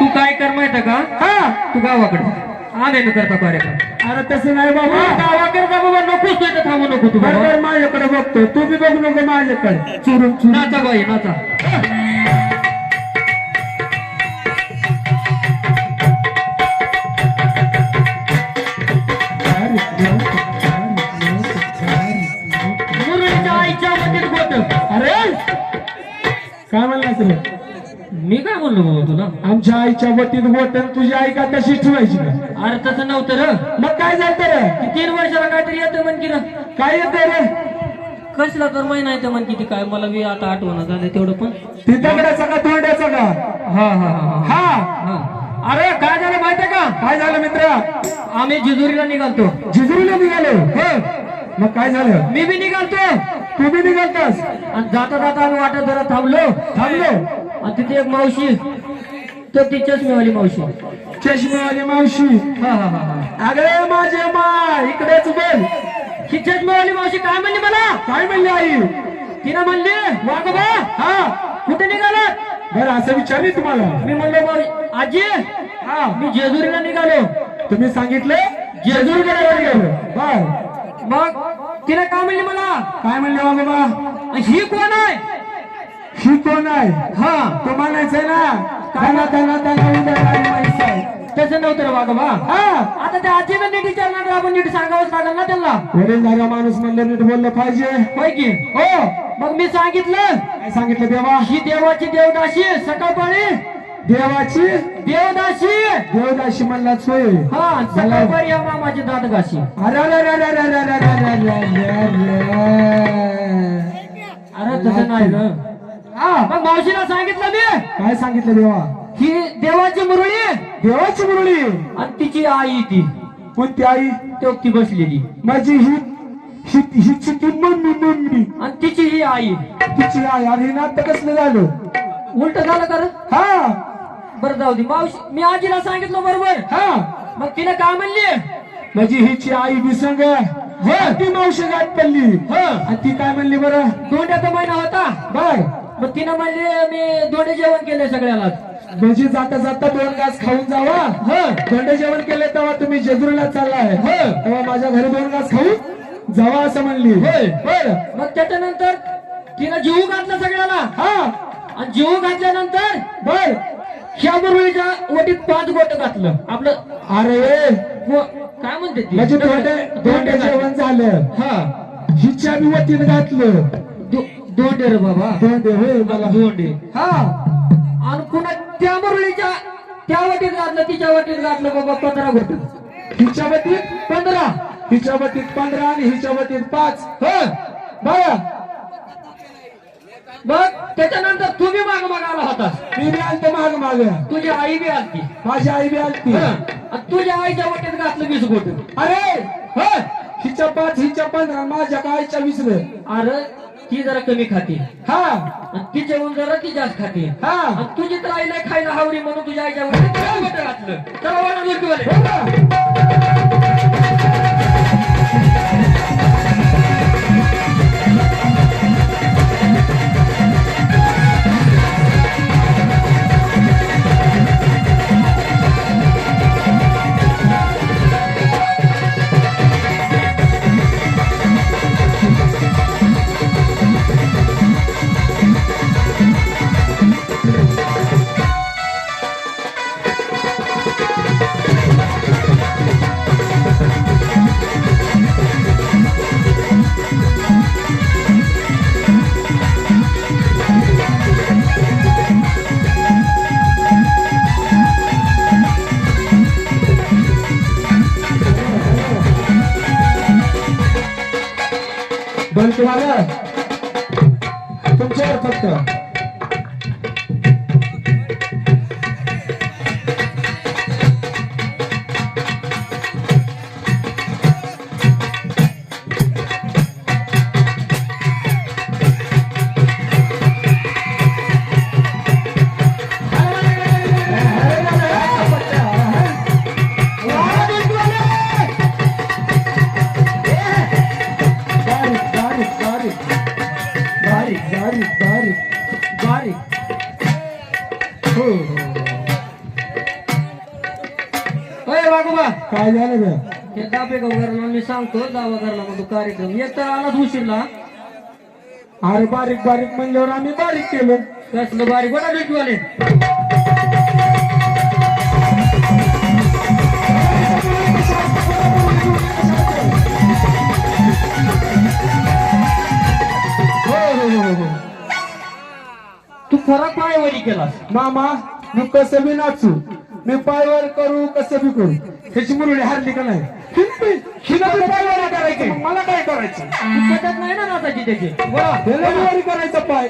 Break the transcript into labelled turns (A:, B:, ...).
A: तू काय कर माहिती का?
B: हा.
A: तू गावाकडे आम्ही करता कार्यक्रम.
B: अरे तसं नाही बाबा.
A: गावाकडे जा बाबा. नकोच तू थांबू नको तू
B: बरोबर माझ्याकडे बघतो तू बी बघू नको माझ्याकडे. चुरून
A: नाचा बाई नाचा.
B: काय म्हणलास रे?
A: मी काय म्हणलो बाबा तुला?
B: आमच्या आईच्या वतीत बोटन तुझी आई का तशीच ठेवायची
A: अरे तसं नव्हतं र.
B: मग काय झालं रे?
A: तीन वर्षाला काहीतरी येतं म्हण की र.
B: काय येते रे?
A: कसला तर महिना येतं म्हण किती काय? मला बी आता आठवण झालं तेवढं पण.
B: ती दगडाचा का तोंडाचा का?
A: हा हा हा हा.
B: हा.
A: हा. अरे काय झालं माहितीये का?
B: काय झालं मित्र?
A: आम्ही जिजुरीला निघालतो.
B: जिजुरीला निघालो?
A: हो.
B: मग काय झालं?
A: मी बी निघालतो.
B: तू बी निघालतास?
A: आणि जाता जाता आम्ही वाटत जरा थांबलो.
B: थांबलो?
A: आणि तिथे एक मावशी तर ती चष्मेवाली मावशी
B: चष्मेवाली मावशी.
A: हा हा हा हा.
B: अगं माझे मा इकडेच बोल
A: ही चष्मेवाली मावशी काय म्हणली मला?
B: काय म्हणली आई?
A: तिनं म्हणली वागोबा
B: हा.
A: कुठे निघालात
B: बरं असं विचारली तुम्हाला?
A: मी म्हणलो मावशी, आजी
B: हा.
A: मी जेजुरीला निघालो.
B: तुम्ही सांगितलं? जेजुरीकडे गेलो. बर.
A: मग तिनं काय म्हणली मला?
B: काय म्हणले
A: आणि ही कोण आहे?
B: ही कोण आहे?
A: हा
B: तो म्हणायचंय ना? धना धना धना उदय माहिती आहे
A: तसं नव्हतं रे वागोबा
B: हा
A: आता त्या आजीनं नीट विचारणार आपण नीट सांगावंच लागेल ना त्यांना.
B: वडील झाला माणूस म्हणलं नीट बोललं पाहिजे.
A: होय की?
B: हो.
A: मग मी सांगितलं.
B: काय सांगितलं देवा?
A: ही देवाची देवदाशी सकाळपाळी.
B: देवाची?
A: देवदाशी
B: देवदाशी म्हणला सोय.
A: हा सकाळपाळी या मामाची
B: अरे अरे अरे अरे अरे अरे अरे अरे अरे अरे. अरे
A: तसं नाही ग.
B: हा
A: मग मावशीला सांगितलं मी.
B: काय सांगितलं देवा?
A: ही देवाची मुरळी.
B: देवाची मुरळी.
A: आणि तिची आई ती.
B: कोणती आई?
A: तो ती बसलेली.
B: माझी ही ही हिची ती मम्मी मम्मी
A: आणि तिची ही आई.
B: तिची आई आणि नाटक कसलं झालं?
A: उलट झालं कर
B: हा.
A: बरं जाऊ दे. मावशी मी आजीला सांगितलं बरोबर.
B: हा.
A: मग तिने काय म्हणली?
B: माझी हिची आई बी संग ती मावशी गाठ पडली. आणि ती काय म्हणली बरं?
A: दोंड्याचा महिना होता.
B: बर
A: मग तिनं म्हणली मी दोंडे जेवण केले सगळ्याला.
B: म्हणजे जाता जाता दोन घास खाऊन जावा. थंड जेवण केलं तेव्हा तुम्ही जेजुरीला चाललाय. तेव्हा माझ्या घरी दोन घास खाऊन जावा असं म्हणली. बर
A: मग त्याच्यानंतर तिनं जीव घातला सगळ्याला.
B: हा.
A: आणि जीव घातल्यानंतर
B: बर.
A: ह्या मुरळीच्या वटीत पाच गोट घातलं. आपलं
B: अरे.
A: काय म्हणते ती?
B: म्हणजे दोंडे दोंडे जेवण झालं.
A: हा.
B: हिच्या बी वतीत घातलं.
A: दोंडे रे बाबा.
B: दोंडे होय मला.
A: दोंडे
B: हा.
A: आणि पुन्हा त्या मुरळीच्या त्या वटीत घातलं तिच्या वटीत घातलं बाबा पंधरा गोट.
B: हिच्या वतीत
A: पंधरा.
B: हिच्या वतीत पंधरा आणि हिच्या वतीत पाच.
A: हो.
B: बघा.
A: मग त्याच्यानंतर तुम्ही माग माग आला होता.
B: मी बी आलतो माग माग.
A: तुझी आई बी आलती.
B: माझी आई बी आलती.
A: हं. आणि तुझ्या आईच्या वटीत घातलं वीस गोट.
B: अरे
A: हं.
B: हिच्या पाच हिच्या पंधरा माझ्या कायच्या विसर
A: अरे ती जरा कमी खाते.
B: हा.
A: आणि ती जेवण जरा ती जास्त खाते.
B: हा.
A: आणि तुझी तर आईला खायला हावरी म्हणून तुझ्या आईच्या घातलं? चला
B: शिवाय तुमच्यावर
A: फक्त.
B: काय झालं ग?
A: हे घरला मी सांगतो घरला मग कार्यक्रम. एक तर आलाच उशीरला.
B: अरे बारीक बारीक म्हणल्यावर आम्ही बारीक केलं.
A: कसलं बारीक? बघा भेटवाले
B: हो हो हो हो.
A: तू खरा पायवरी केलास.
B: मामा मी कसं बी नाचू? मी पायवर करू कसं बी करू त्याची मुरळी हारली का नाही? करायचे. मला काय करायचं?
A: नाही ना नाचाची त्याची.
B: करायचं पाय.